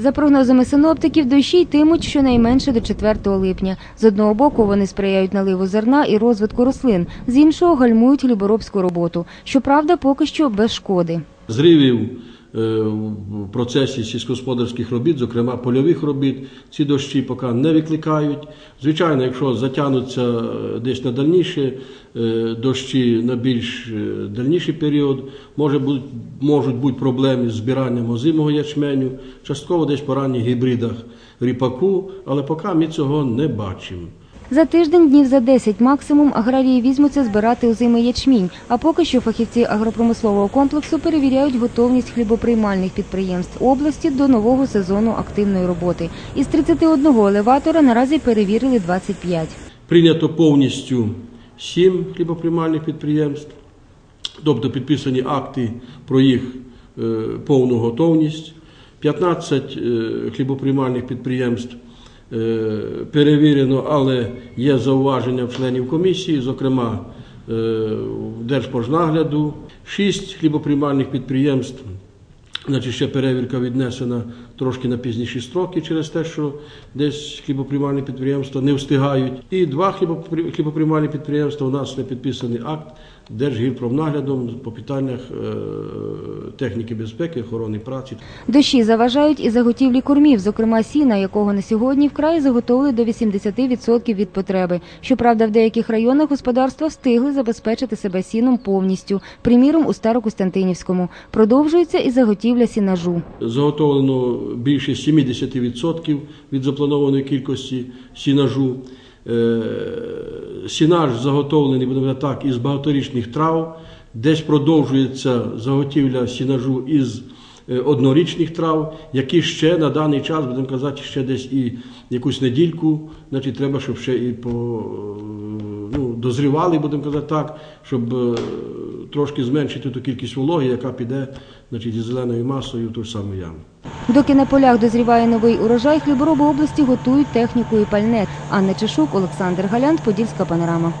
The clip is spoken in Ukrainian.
За прогнозами синоптиків, дощі йтимуть щонайменше до 4 липня. З одного боку вони сприяють наливу зерна і розвитку рослин, з іншого гальмують хліборобську роботу. Щоправда, поки що без шкоди. зривів в процесі сільськогосподарських робіт, зокрема польових робіт, ці дощі поки не викликають. Звичайно, якщо затягнуться е, десь на дальніше е, дощі на більш е, дальніший період, може бути, можуть бути проблеми з збиранням озимого ячменю, частково десь по ранніх гібридах ріпаку, але поки ми цього не бачимо. За тиждень, днів за 10 максимум, аграрії візьмуться збирати озимий ячмінь. А поки що фахівці агропромислового комплексу перевіряють готовність хлібоприймальних підприємств області до нового сезону активної роботи. Із 31 елеватора наразі перевірили 25. Прийнято повністю сім хлібоприймальних підприємств, тобто підписані акти про їх е, повну готовність. 15 е, хлібоприймальних підприємств перевірено, але є зауваження членів комісії, зокрема е, Держпожнагляду. шість хлібоприймальних підприємств Значить, ще перевірка віднесена трошки на пізніші строки через те, що десь хлібоприймальні підприємства не встигають. І два хлібопри- хлібоприймальні підприємства у нас не підписаний акт Держгірпромнаглядом по питаннях е, техніки безпеки, охорони праці. Дощі заважають і заготівлі кормів, зокрема сіна, якого на сьогодні вкрай заготовили до 80% від потреби. Щоправда, в деяких районах господарства встигли забезпечити себе сіном повністю, приміром у Старокостянтинівському. Продовжується і заготівля сінажу. Заготовлено більше 70% від запланованої кількості сінажу. Е, Сінаж заготовлений, будемо так, із багаторічних трав. Десь продовжується заготівля сінажу із е, однорічних трав, які ще на даний час, будемо казати, ще десь і якусь недільку, значить, треба, щоб ще і по, е, ну, дозрівали, будемо казати так, щоб трошки зменшити ту кількість вологи, яка піде значить, із зеленою масою в ту ж саму яму. Доки на полях дозріває новий урожай, хлібороби області готують техніку і пальне. Анна Чешук, Олександр Галянт, Подільська панорама.